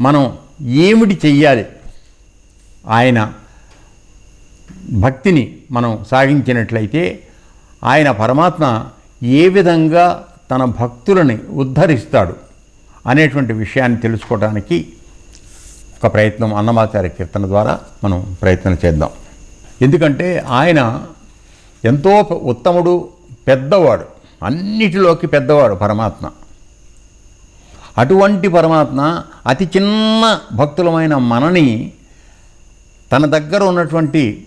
మనం ఏమిటి చెయ్యాలి? ఆయన భక్తిని మనం సాగించినట్లయితే ఆయన పరమాత్మ ఏ విధంగా తన భక్తులని ఉద్ధరిస్తాడు అనేటువంటి విషయాన్ని తెలుసుకోవడానికి ఒక ప్రయత్నం అన్నమాచార్య కీర్తన ద్వారా మనం ప్రయత్నం చేద్దాం. ఎందుకంటే ఆయన ఎంతో ఉత్తముడు పెద్దవాడు అన్నిటిలోకి పెద్దవాడు పరమాత్మ. అటువంటి పరమాత్మ అతి చిన్న భక్తులమైన మనని తన దగ్గర ఉన్నటువంటి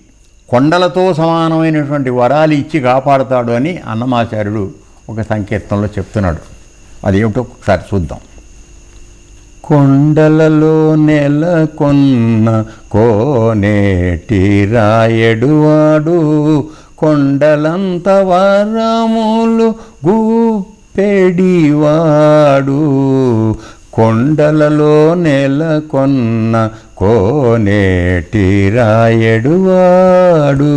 కొండలతో సమానమైనటువంటి వరాలు ఇచ్చి కాపాడుతాడు అని అన్నమాచార్యుడు ఒక సంకీర్తనలో చెప్తున్నాడు. అదేమిటో ఒకసారి చూద్దాం. కొండలలో నెలకొన్న కోనేటి రాయడువాడు కొండలంత వరములు గూపెడివాడు కొండలలో నెలకొన్న కోనేటి రాయడువాడు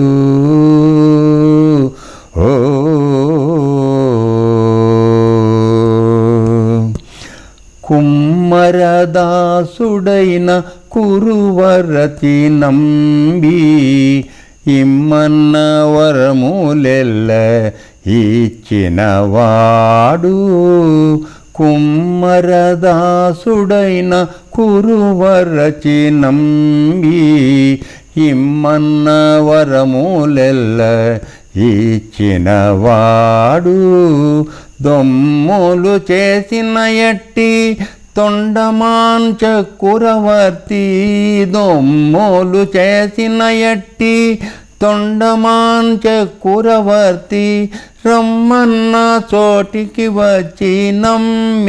ఓ కుమ్మరదాసుడైన కురువరతి నంబి ఇమ్మన్న వరములెల్ల ఇచ్చినవాడు కుమ్మరదాసుడైన కురువరచినంబి ఇమ్మన్న వరములెల్ల ఇచ్చినవాడు దొమ్ములు చేసిన ఎట్టి తొండమాంచ కురవర్తి దొమ్ములు చేసిన ఎట్టి తొండమాంచ కురవర్తి రమ్మన్న చోటికి వచ్చి నమ్మినవాడు.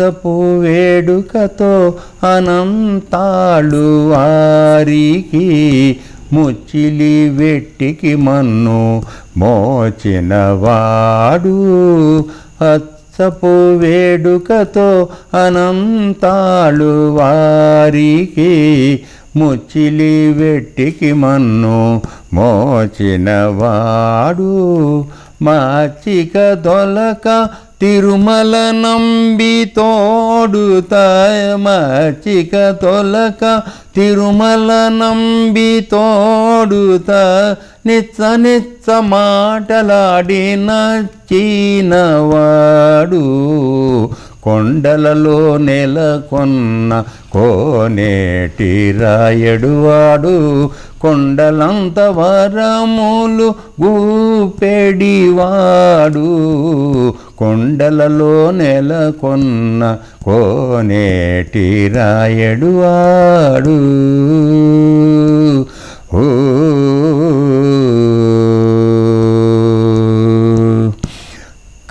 సపు వేడుకతో అనంతాళు వారికి ముచ్చిలి వెట్టికి మన్ను మోచినవాడు అత్సపు వేడుకతో అనంతాళు వారికి ముచ్చిలి వెట్టికి మన్ను మోచినవాడు మాచిక దొలక తిరుమల నంబి తోడుత మాచిక తొలక తిరుమల నంబి తోడుత నిత్స నిత్స మాటలాడి నచ్చినవాడు కొండలలో నెలకొన్న కోనేటి రాయడువాడు కొండలంత వరములు గూపెడివాడు. కొండలలో నెలకొన్న కోనేటి రాయడువాడు ఓ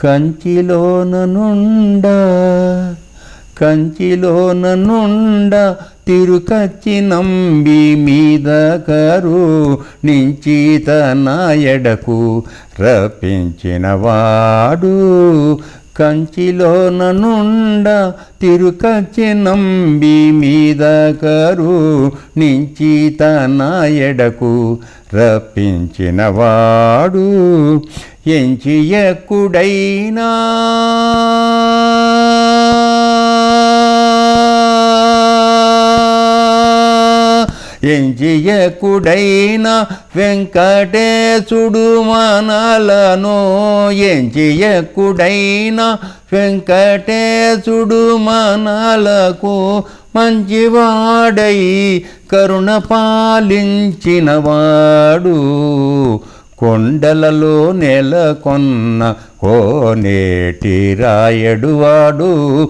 కంచిలోన నుండా కంచిలోన నుండ తిరుకచ్చి నంబి మీద కరు నించిత నాయడకు రపించిన వాడు. కంచిలోన నుండ తిరుకచ్చి నంబి మీద కరు నించిత నాయడకు ఎడకు రప్పించినవాడు ఎంచి ఎక్కుడైనా ఎంచియకుడైన వెంకటేశుడు మనలను. ఎంచియకుడైన వెంకటేశుడు మనలకు మంచివాడై కరుణ పాలించినవాడు. కొండలలో నెలకొన్న కోనేటి రాయడువాడు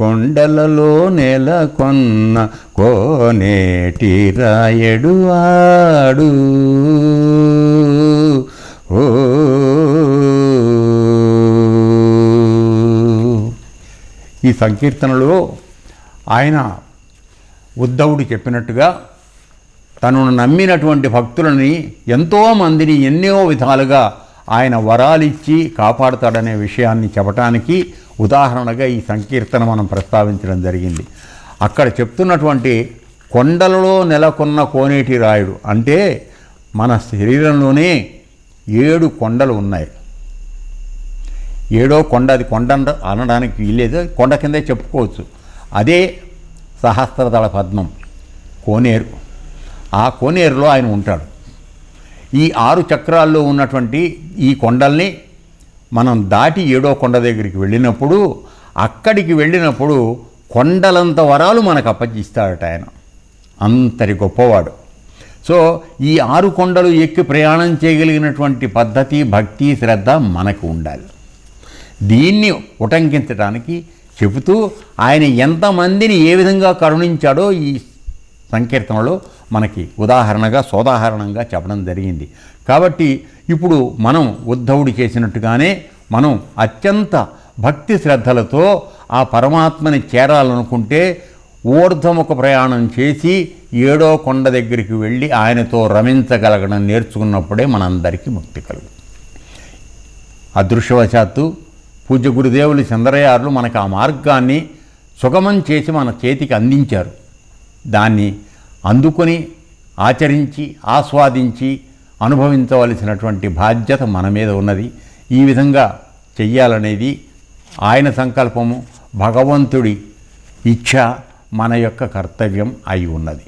కొండలలో నెలకొన్న కోనేటి ఆడు. ఓ ఈ సంకీర్తనలో ఆయన ఉద్ధవుడు చెప్పినట్టుగా తనను నమ్మినటువంటి భక్తులని ఎంతోమందిని ఎన్నో విధాలుగా ఆయన వరాలిచ్చి కాపాడుతాడనే విషయాన్ని చెప్పటానికి ఉదాహరణగా ఈ సంకీర్తన మనం ప్రస్తావించడం జరిగింది. అక్కడ చెప్తున్నటువంటి కొండలలో నెలకొన్న కోనేటి రాయుడు అంటే మన శరీరంలోనే ఏడు కొండలు ఉన్నాయి. ఏడో కొండ అది కొండ అనడానికి వీలేదు కొండ కిందే చెప్పుకోవచ్చు. అదే సహస్రదళ పద్మం కోనేరు. ఆ కోనేరులో ఆయన ఉంటాడు. ఈ ఆరు చక్రాల్లో ఉన్నటువంటి ఈ కొండల్ని మనం దాటి ఏడో కొండ దగ్గరికి వెళ్ళినప్పుడు అక్కడికి వెళ్ళినప్పుడు కొండలంత వరాలు మనకు అప్పగిస్తాడట ఆయన. అంతటి గొప్పవాడు. సో ఈ ఆరు కొండలు ఎక్కి ప్రయాణం చేయగలిగినటువంటి పద్ధతి భక్తి శ్రద్ధ మనకు ఉండాలి. దీన్ని ఉటంకించడానికి చెబుతూ ఆయన ఎంతమందిని ఏ విధంగా కరుణించాడో ఈ సంకీర్తనలో మనకి ఉదాహరణగా సోదాహరణంగా చెప్పడం జరిగింది. కాబట్టి ఇప్పుడు మనం ఉద్ధవుడు చేసినట్టుగానే మనం అత్యంత భక్తి శ్రద్ధలతో ఆ పరమాత్మని చేరాలనుకుంటే ఊర్ధముఖ ప్రయాణం చేసి ఏడో కొండ దగ్గరికి వెళ్ళి ఆయనతో రమించగలగడం నేర్చుకున్నప్పుడే మనందరికీ ముక్తి కలుగు అదృశ్యవశాత్తు పూజ్య గురుదేవులు చంద్రయారులు మనకు ఆ మార్గాన్ని సుగమం చేసి మన చేతికి అందించారు. దాన్ని అందుకొని ఆచరించి ఆస్వాదించి అనుభవించవలసినటువంటి బాధ్యత మన మీద ఉన్నది. ఈ విధంగా చెయ్యాలనేది ఆయన సంకల్పము భగవంతుడి ఇచ్ఛ మన యొక్క కర్తవ్యం అయి ఉన్నది.